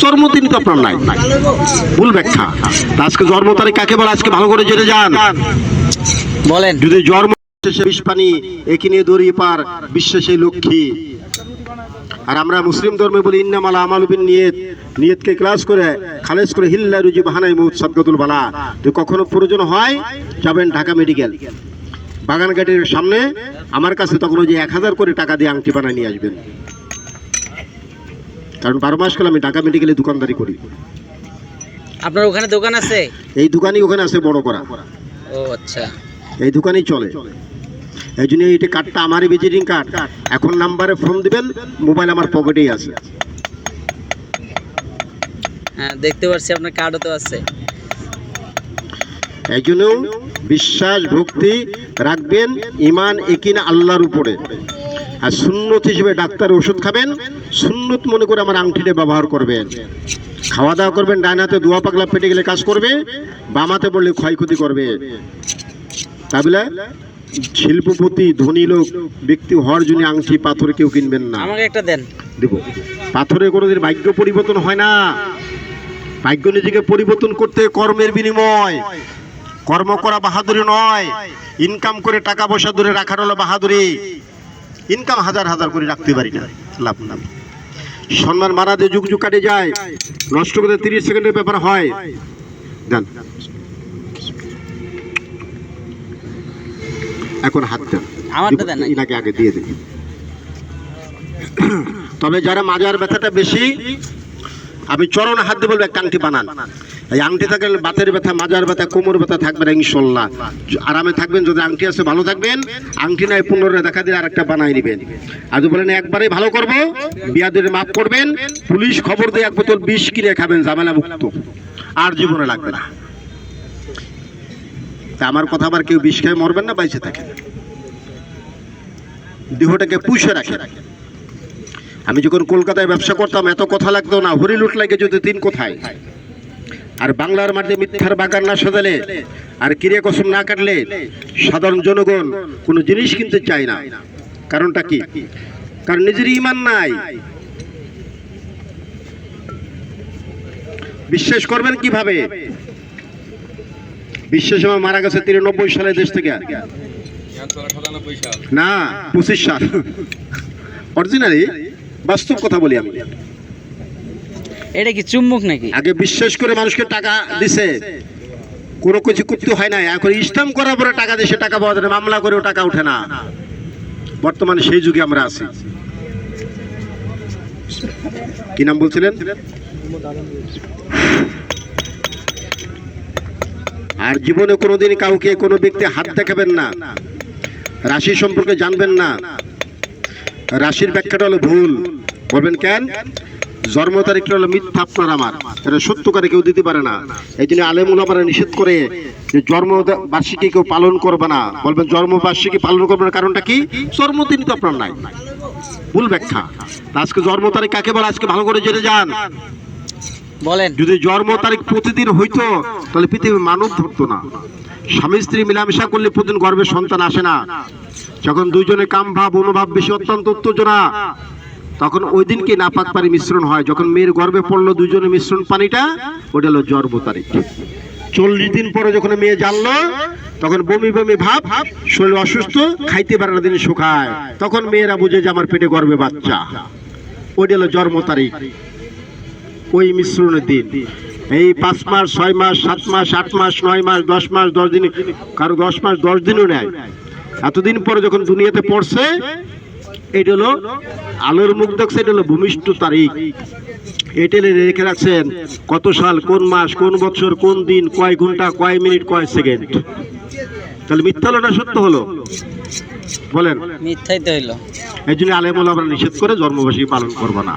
জন্মদিন তো আপনার নাই। ভুল ব্যাখ্যা। আজকে জন্ম তারিখ কাকে বলে? আজকে ভালো করে জেনে যান। বলেন। যদি জন্ম বিষ পানি একে নিয়ে দড়িয়ে পার বিশ্ব সেই লক্ষ্মী। আর আমরা মুসলিম ধর্মে বলি ইন্নামালা আমালুবিন নিয়ত। নিয়তকে ক্লাস করে খালেজ করে হিল্লা রুজি বাহানাই মুদ সদগতুল বালা। তো কখনো প্রয়োজন হয় যাবেন ঢাকা মেডিকেল। বাগান ঘাটের সামনে আমার কাছে তখন ওই যে এক হাজার করে টাকা দিয়ে আংটি বানায় নিয়ে আসবেন। কারণ বারো মাস কাল আমি ঢাকা মেডিকেলে দোকানদারি করি। আপনার ওখানে দোকান আছে? এই দোকানই ওখানে আছে বড় করা। ও আচ্ছা। এই দোকানেই চলে। এই জন্য এইটা কার্ডটা আমারই ভিজিটিং কার্ড এখন নাম্বারে ফোন দিবেন মোবাইল আমার পকেটেই আছে। হ্যাঁ দেখতে পাচ্ছি আপনার কার্ডও তো আছে। এই জন্য বিশ্বাস ভক্তি রাখবেন ইমান একিন আল্লাহর উপরে। আর সুন্নত হিসেবে ডাক্তার ওষুধ খাবেন সুন্নত মনে করে আমার আংটিটা ব্যবহার করবেন। খাওয়া দাওয়া করবেন ডান হাতে দোয়া পাগলা পেটে গেলে কাজ করবে বামাতে বললে ক্ষয়ক্ষতি করবে। তাহলে শিল্পপতি ধনী লোক ব্যক্তি হওয়ার জন্য আংটি পাথর কেউ কিনবেন না। আমাকে একটা দেন। দেব। পাথরে কোনোদিন ভাগ্য পরিবর্তন হয় না। ভাগ্য নিজেকে পরিবর্তন করতে কর্মের বিনিময়। কর্ম করা বাহাদুরি নয়। ইনকাম করে টাকা পয়সা ধরে রাখার হলো বাহাদুরি। ইনকাম হাজার হাজার করে রাখতে পারি না। লাভ না সম্মান মারা দিয়ে যুগ যুগ কাটে যায়। নষ্ট করতে তিরিশ সেকেন্ডের ব্যাপার হয়। দেন। এখন হাত দেন। ইনাকে আগে দিয়ে দিন। তবে যারা মাজার ব্যথাটা বেশি আমি চরণ হাত দিয়ে বলব এক আংটি বানান। এই আংটি থাকলে বাতের ব্যথা, মাজার ব্যথা, কোমর ব্যথা থাকবে না, ইনশাল্লাহ। আরামে থাকবেন, যদি আংটি আছে, ভালো থাকবেন। আংটি নাই, পুনরায় দেখা দিলে আরেকটা বানাই নেবেন। যদি বলেন, একবারে ভালো করব, বিয়াদের মাফ করবেন। পুলিশ খবর দিয়ে এক বোতল বিষ কিনে খাবেন ঝামেলা মুক্ত আর জীবনে লাগবে না। তা আমার কথা আবার কেউ বিষ খেয়ে মরবেন না বাইসে থাকেন। দেহটাকে পুষে রাখে আমি যখন কলকাতায় ব্যবসা করতাম, এত কথা লাগতো না, হরিলুট লাগে যদি তিন কোথায়? আর বাংলার মাঠে মিথ্যার বাগান না সাজালে আর ক্রিয়া কসম না কাটলে সাধারণ জনগণ কোনো জিনিস কিনতে চায় না। কারণটা কি? কারণ নিজের ইমান নাই। বিশ্বাস করবেন কীভাবে? বিশ্বাস আমার মারা গেছে তিরানব্বই সালে দেশ থেকে। না, পঁচিশ সাল। অরিজিনালি বাস্তব কথা বলি আমি। এটা কি চুম্বক নাকি? আগে বিশ্বাস করে মানুষকে টাকা দিছে। কোনো কিছু করতে হয় না এখন ইসলাম করার পরে টাকা দিছে, টাকা পাওয়া যায় মামলা করেও টাকা ওঠে না। বর্তমানে সেই যুগে আমরা আছি। কি নাম বলছিলেন? আর জীবনে কোনোদিন কাউকে কোনো ব্যক্তি হাত দেখাবেন না। রাশি সম্পর্কে জানবেন না। রাশির ব্যাখ্যাটা হলো ভুল। বলবেন কেন? জন্ম তারিখটা হলো মিথ্যা আপনার আমার। এটা সত্য করে কেউ দিতে পারে না। এই জন্য আলেম ওলামারা নিষেধ করে যে জন্ম বার্ষিকী কেউ পালন করবে না। বলবেন জন্ম বার্ষিকী পালন করবে না কারণটা কি? জন্মদিন তো আপনার নাই। ভুল ব্যাখ্যা। আজকে জন্ম তারিখ কাকে বলে? আজকে ভালো করে জেনে যান। বলেন। যদি জন্ম তারিখ প্রতিদিন হইতো তাহলে পৃথিবী মানব ধরতো না। স্বামী স্ত্রী মিলামেশা করলে প্রতিদিন গর্ভে সন্তান আসে না। যখন দুইজনে কাম ভাব অনুভাব বেশি অত্যন্ত উত্তেজনা তখন ওই দিনকে নাপাক পানি মিশ্রণ হয়। যখন মেয়ের গর্ভে পড়ল দুজনে মিশ্রণ পানিটা, ওটা হলো জন্ম তারিখ চল্লিশ দিন পরে যখন মেয়ে জানলো, তখন বমি বমি ভাব, শরীর অসুস্থ, খাইতে পারে না, দিন শুকায়। তখন মেয়েরা বুঝে যে আমার পেটে গর্ভে বাচ্চা। ওইটা হলো জন্ম তারিখ ওই মিশ্রণের দিন। এই পাঁচ মাস, ছয় মাস, সাত মাস, আট মাস, নয় মাস, দশ মাস, দশ দিন, কারও দশ মাস, দশ দিনও নেয়। এতদিন পরে যখন দুনিয়াতে পড়ছে এটা হলো আলোর মুখ দেখছে এটা হলো ভূমিষ্ঠ তারিখ। এটা রেখে রাখছেন কত সাল কোন মাস কোন বছর কোন দিন কয় ঘণ্টা কয় মিনিট কয় সেকেন্ড? তাহলে মিথ্যা হলো না সত্য হলো? বলেন। মিথ্যাই তো হইল। এই জন্য আলেমুল আমরা নিষেধ করে জন্মবার্ষিকী পালন করব না।